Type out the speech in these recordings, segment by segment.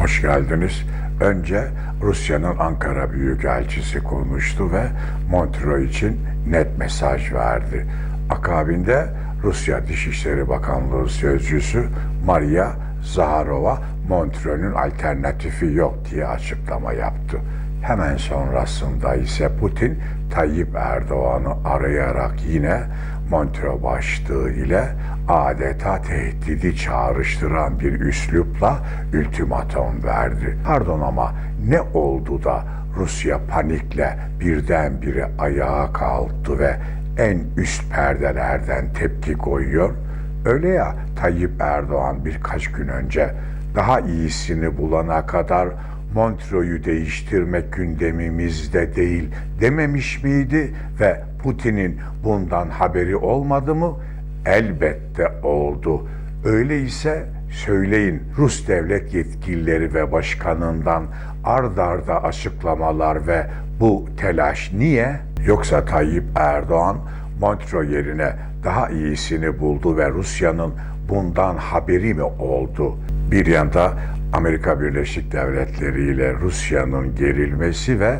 Hoş geldiniz. Önce Rusya'nın Ankara Büyükelçisi konuştu ve Montreux için net mesaj verdi. Akabinde Rusya Dışişleri Bakanlığı Sözcüsü Maria Zaharova Montreux'un alternatifi yok diye açıklama yaptı. Hemen sonrasında ise Putin Tayyip Erdoğan'ı arayarak yine Montreux başlığı ile adeta tehdidi çağrıştıran bir üslupla ultimatom verdi. Pardon ama ne oldu da Rusya panikle birdenbire ayağa kalktı ve en üst perdelerden tepki koyuyor? Öyle ya Tayyip Erdoğan birkaç gün önce daha iyisini bulana kadar Montreux'u değiştirmek gündemimizde değil dememiş miydi ve Putin'in bundan haberi olmadı mı? Elbette oldu. Öyleyse söyleyin Rus devlet yetkilileri ve başkanından ard arda açıklamalar ve bu telaş niye? Yoksa Tayyip Erdoğan Montreux yerine daha iyisini buldu ve Rusya'nın bundan haberi mi oldu? Bir yanda Amerika Birleşik Devletleri ile Rusya'nın gerilmesi ve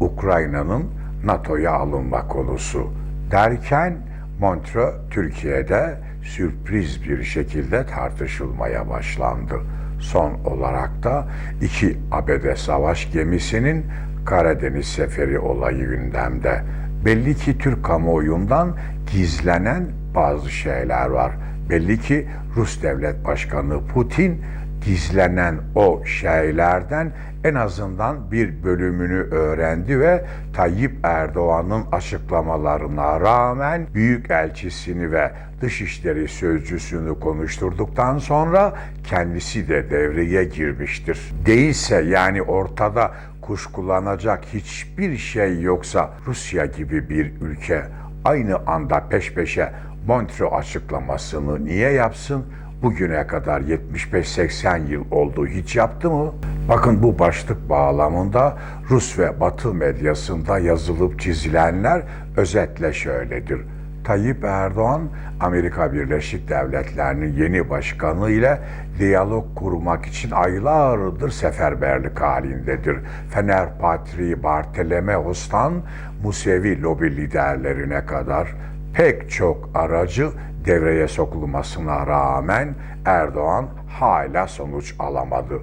Ukrayna'nın NATO'ya alınma konusu derken Montreux Türkiye'de sürpriz bir şekilde tartışılmaya başlandı. Son olarak da iki ABD savaş gemisinin Karadeniz seferi olayı gündemde. Belli ki Türk kamuoyundan gizlenen bazı şeyler var. Belli ki Rus Devlet Başkanı Putin gizlenen o şeylerden en azından bir bölümünü öğrendi ve Tayyip Erdoğan'ın açıklamalarına rağmen Büyükelçisini ve Dışişleri Sözcüsünü konuşturduktan sonra kendisi de devreye girmiştir. Değilse yani ortada kuşkulanacak hiçbir şey yoksa Rusya gibi bir ülke aynı anda peş peşe Montreux açıklamasını niye yapsın? Bugüne kadar 75-80 yıl oldu hiç yaptı mı? Bakın bu başlık bağlamında Rus ve Batı medyasında yazılıp çizilenler özetle şöyledir. Tayyip Erdoğan, Amerika Birleşik Devletleri'nin yeni başkanı ile diyalog kurmak için aylardır seferberlik halindedir. Fener Patriği Bartolomeos'tan Musevi lobi liderlerine kadar pek çok aracı devreye sokulmasına rağmen Erdoğan hala sonuç alamadı.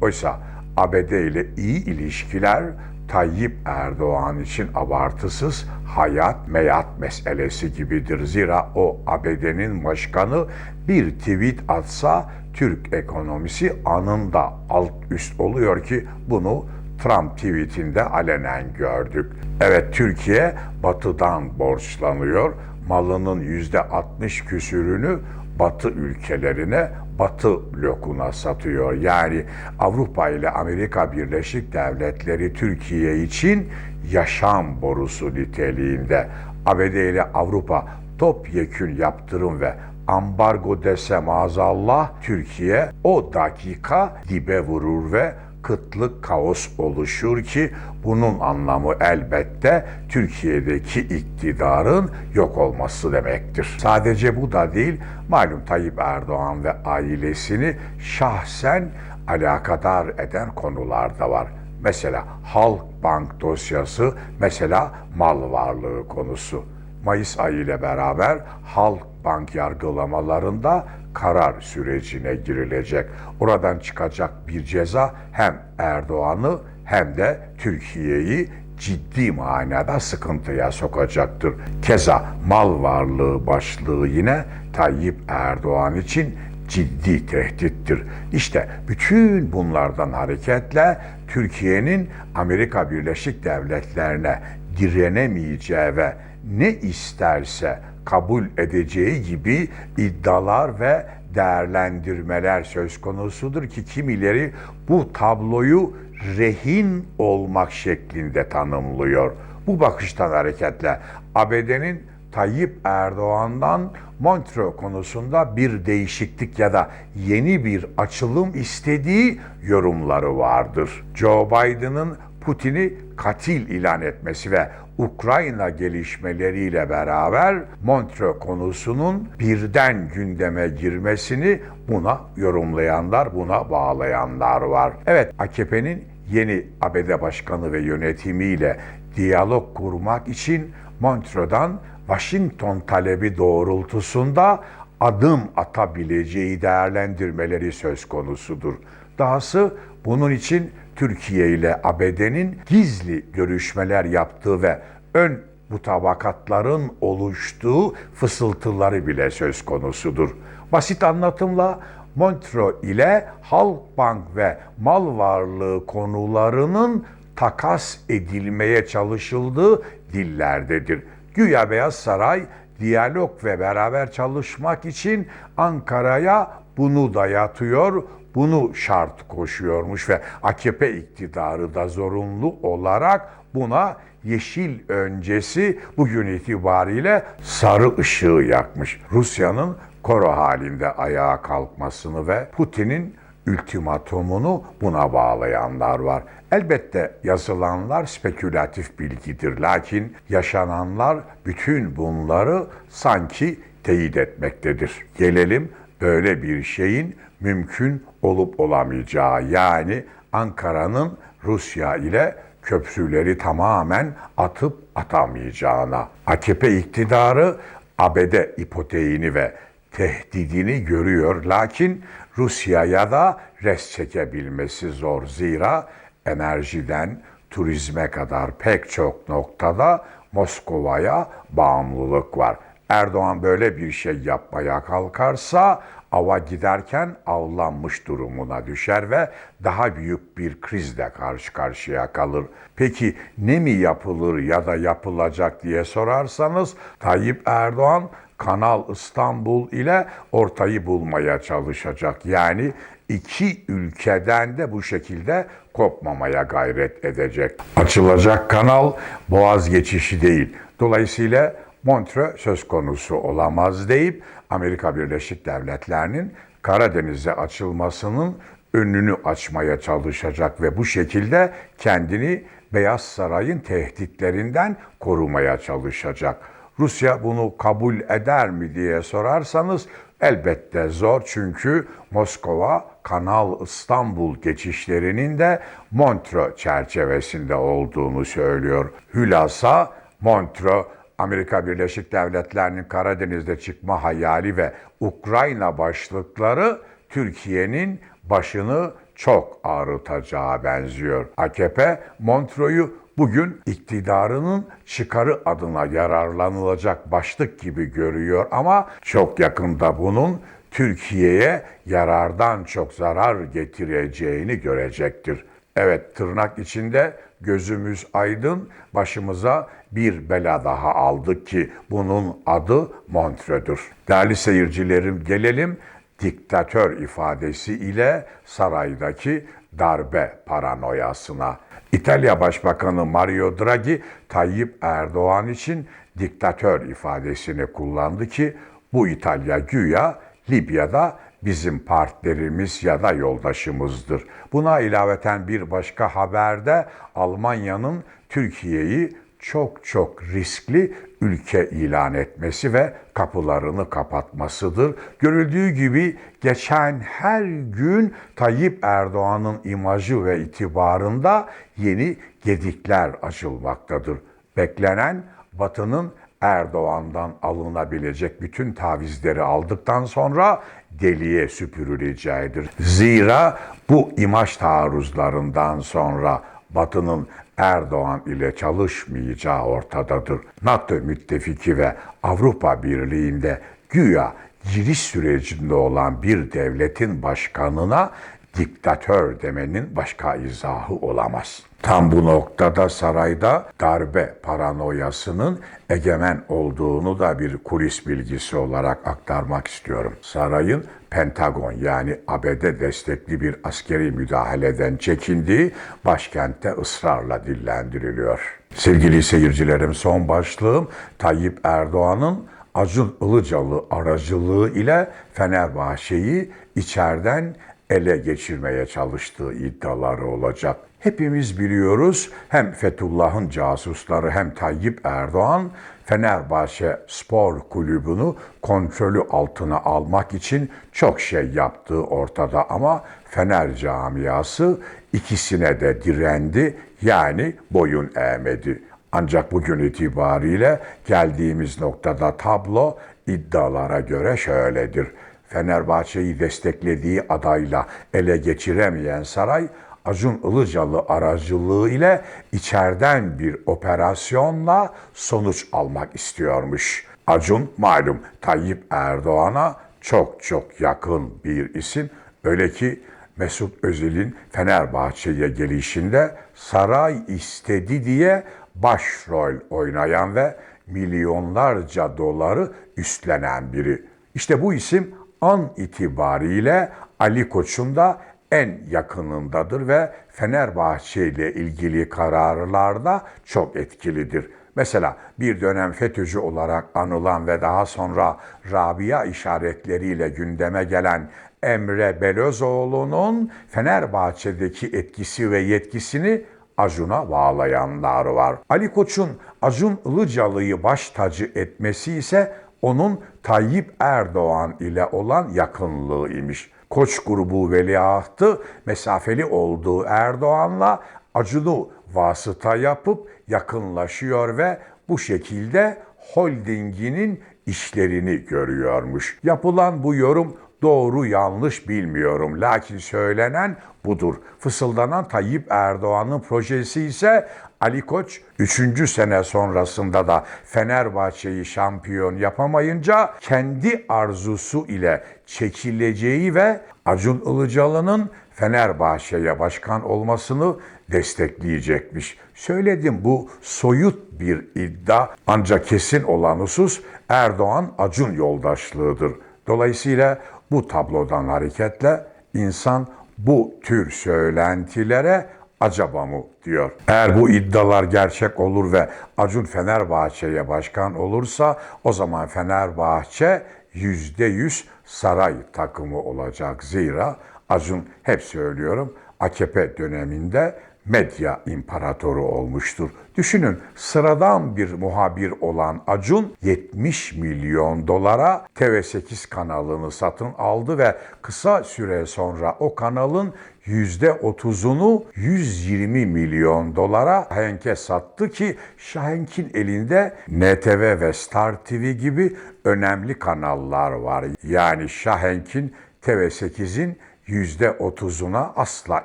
Oysa ABD ile iyi ilişkiler Tayyip Erdoğan için abartısız hayat meyat meselesi gibidir. Zira o ABD'nin başkanı bir tweet atsa Türk ekonomisi anında alt üst oluyor ki bunu Trump tweetinde alenen gördük. Evet Türkiye batıdan borçlanıyor. Malının yüzde 60 küsürünü batı ülkelerine, batı blokuna satıyor. Yani Avrupa ile Amerika Birleşik Devletleri Türkiye için yaşam borusu niteliğinde. ABD ile Avrupa topyekün yaptırım ve ambargo dese maazallah Türkiye o dakika dibe vurur ve kıtlık kaos oluşur ki bunun anlamı elbette Türkiye'deki iktidarın yok olması demektir. Sadece bu da değil, malum Tayyip Erdoğan ve ailesini şahsen alakadar eden konular da var. Mesela Halkbank dosyası, mesela mal varlığı konusu. Mayıs ayı ile beraber Halkbank yargılamalarında karar sürecine girilecek. Oradan çıkacak bir ceza hem Erdoğan'ı hem de Türkiye'yi ciddi manada sıkıntıya sokacaktır. Keza mal varlığı başlığı yine Tayyip Erdoğan için ciddi tehdittir. İşte bütün bunlardan hareketle Türkiye'nin Amerika Birleşik Devletleri'ne direnemeyeceği ve ne isterse kabul edeceği gibi iddialar ve değerlendirmeler söz konusudur ki kimileri bu tabloyu rehin olmak şeklinde tanımlıyor. Bu bakıştan hareketle ABD'nin Tayyip Erdoğan'dan Montreux konusunda bir değişiklik ya da yeni bir açılım istediği yorumları vardır. Joe Biden'ın Putin'i katil ilan etmesi ve Ukrayna gelişmeleriyle beraber Montreux konusunun birden gündeme girmesini buna yorumlayanlar, buna bağlayanlar var. Evet, AKP'nin yeni ABD Başkanı ve yönetimiyle diyalog kurmak için Montreux'dan Washington talebi doğrultusunda adım atabileceği değerlendirmeleri söz konusudur. Dahası bunun için Türkiye ile ABD'nin gizli görüşmeler yaptığı ve ön mutabakatların oluştuğu fısıltıları bile söz konusudur. Basit anlatımla Montreux ile Halkbank ve mal varlığı konularının takas edilmeye çalışıldığı dillerdedir. Güya Beyaz Saray diyalog ve beraber çalışmak için Ankara'ya bunu dayatıyor, bunu şart koşuyormuş ve AKP iktidarı da zorunlu olarak buna yeşil öncesi bugün itibariyle sarı ışığı yakmış. Rusya'nın koro halinde ayağa kalkmasını ve Putin'in ultimatomunu buna bağlayanlar var. Elbette yazılanlar spekülatif bilgidir. Lakin yaşananlar bütün bunları sanki teyit etmektedir. Gelelim böyle bir şeyin mümkün olup olamayacağı yani Ankara'nın Rusya ile köprüleri tamamen atıp atamayacağına. AKP iktidarı ABD ipoteğini ve tehdidini görüyor. Lakin Rusya'ya da res çekebilmesi zor. Zira enerjiden turizme kadar pek çok noktada Moskova'ya bağımlılık var. Erdoğan böyle bir şey yapmaya kalkarsa ava giderken avlanmış durumuna düşer ve daha büyük bir krizle karşı karşıya kalır. Peki ne mi yapılır ya da yapılacak diye sorarsanız Tayyip Erdoğan Kanal İstanbul ile ortayı bulmaya çalışacak. Yani iki ülkeden de bu şekilde kopmamaya gayret edecek. Açılacak kanal boğaz geçişi değil. Dolayısıyla Montreux söz konusu olamaz deyip Amerika Birleşik Devletleri'nin Karadeniz'e açılmasının önünü açmaya çalışacak ve bu şekilde kendini Beyaz Saray'ın tehditlerinden korumaya çalışacak. Rusya bunu kabul eder mi diye sorarsanız elbette zor çünkü Moskova Kanal İstanbul geçişlerinin de Montreux çerçevesinde olduğunu söylüyor. Hülasa Montreux Amerika Birleşik Devletleri'nin Karadeniz'de çıkma hayali ve Ukrayna başlıkları Türkiye'nin başını çok ağrıtacağı benziyor. AKP Montreux'u bugün iktidarının çıkarı adına yararlanılacak başlık gibi görüyor ama çok yakında bunun Türkiye'ye yarardan çok zarar getireceğini görecektir. Evet tırnak içinde gözümüz aydın başımıza bir bela daha aldık ki bunun adı Montreux'dur. Değerli seyircilerim gelelim diktatör ifadesi ile saraydaki darbe paranoyasına. İtalya Başbakanı Mario Draghi Tayyip Erdoğan için diktatör ifadesini kullandı ki bu İtalya güya Libya'da bizim partnerimiz ya da yoldaşımızdır. Buna ilaveten bir başka haberde Almanya'nın Türkiye'yi çok çok riskli ülke ilan etmesi ve kapılarını kapatmasıdır. Görüldüğü gibi geçen her gün Tayyip Erdoğan'ın imajı ve itibarında yeni gedikler açılmaktadır. Beklenen Batı'nın Erdoğan'dan alınabilecek bütün tavizleri aldıktan sonra deliye süpürüleceğidir. Zira bu imaj taarruzlarından sonra Batı'nın Erdoğan ile çalışmayacağı ortadadır. NATO müttefiki ve Avrupa Birliği'nde güya giriş sürecinde olan bir devletin başkanına diktatör demenin başka izahı olamaz. Tam bu noktada sarayda darbe paranoyasının egemen olduğunu da bir kulis bilgisi olarak aktarmak istiyorum. Sarayın Pentagon yani ABD destekli bir askeri müdahaleden çekindiği başkentte ısrarla dillendiriliyor. Sevgili seyircilerim son başlığım Tayyip Erdoğan'ın Acun Ilıcalı aracılığı ile Fenerbahçe'yi içeriden ele geçirmeye çalıştığı iddiaları olacak. Hepimiz biliyoruz hem Fethullah'ın casusları hem Tayyip Erdoğan Fenerbahçe Spor Kulübü'nü kontrolü altına almak için çok şey yaptığı ortada ama Fener camiası ikisine de direndi yani boyun eğmedi. Ancak bugün itibariyle geldiğimiz noktada tablo iddialara göre şöyledir. Fenerbahçe'yi desteklediği adayla ele geçiremeyen saray Acun Ilıcalı aracılığı ile içeriden bir operasyonla sonuç almak istiyormuş. Acun malum Tayyip Erdoğan'a çok çok yakın bir isim. Öyle ki Mesut Özil'in Fenerbahçe'ye gelişinde saray istedi diye başrol oynayan ve milyonlarca doları üstlenen biri. İşte bu isim an itibariyle Ali Koç'un da en yakınındadır ve Fenerbahçe ile ilgili kararlarda çok etkilidir. Mesela bir dönem FETÖ'cü olarak anılan ve daha sonra Rabia işaretleriyle gündeme gelen Emre Belözoğlu'nun Fenerbahçe'deki etkisi ve yetkisini Acun'a bağlayanlar var. Ali Koç'un Acun Ilıcalı'yı baş tacı etmesi ise onun Tayyip Erdoğan ile olan yakınlığı imiş. Koç grubu veliahtı mesafeli olduğu Erdoğan'la Acun'u vasıta yapıp yakınlaşıyor ve bu şekilde holdinginin işlerini görüyormuş. Yapılan bu yorum doğru yanlış bilmiyorum. Lakin söylenen budur. Fısıldanan Tayyip Erdoğan'ın projesi ise Ali Koç 3. sene sonrasında da Fenerbahçe'yi şampiyon yapamayınca kendi arzusu ile çekileceği ve Acun Ilıcalı'nın Fenerbahçe'ye başkan olmasını destekleyecekmiş. Söyledim bu soyut bir iddia ancak kesin olan husus Erdoğan Acun yoldaşlığıdır. Dolayısıyla bu tablodan hareketle insan bu tür söylentilere acaba mı diyor. Eğer bu iddialar gerçek olur ve Acun Fenerbahçe'ye başkan olursa o zaman Fenerbahçe yüzde yüz saray takımı olacak. Zira Acun hep söylüyorum AKP döneminde medya imparatoru olmuştur. Düşünün sıradan bir muhabir olan Acun 70 milyon dolara TV8 kanalını satın aldı ve kısa süre sonra o kanalın %30'unu 120 milyon dolara Henk'e sattı ki Şahenk'in elinde NTV ve Star TV gibi önemli kanallar var. Yani Şahenk'in TV8'in %30'una asla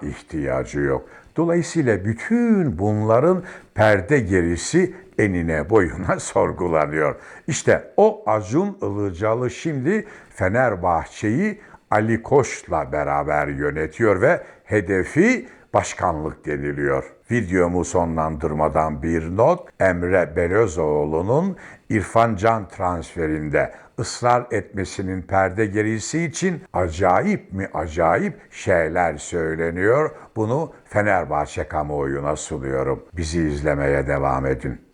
ihtiyacı yok. Dolayısıyla bütün bunların perde gerisi enine boyuna sorgulanıyor. İşte o Acun Ilıcalı şimdi Fenerbahçe'yi Ali Koç'la beraber yönetiyor ve hedefi başkanlık deniliyor. Videomu sonlandırmadan bir not, Emre Belözoğlu'nun İrfan Can transferinde ısrar etmesinin perde gerisi için acayip mi acayip şeyler söyleniyor. Bunu Fenerbahçe kamuoyuna sunuyorum. Bizi izlemeye devam edin.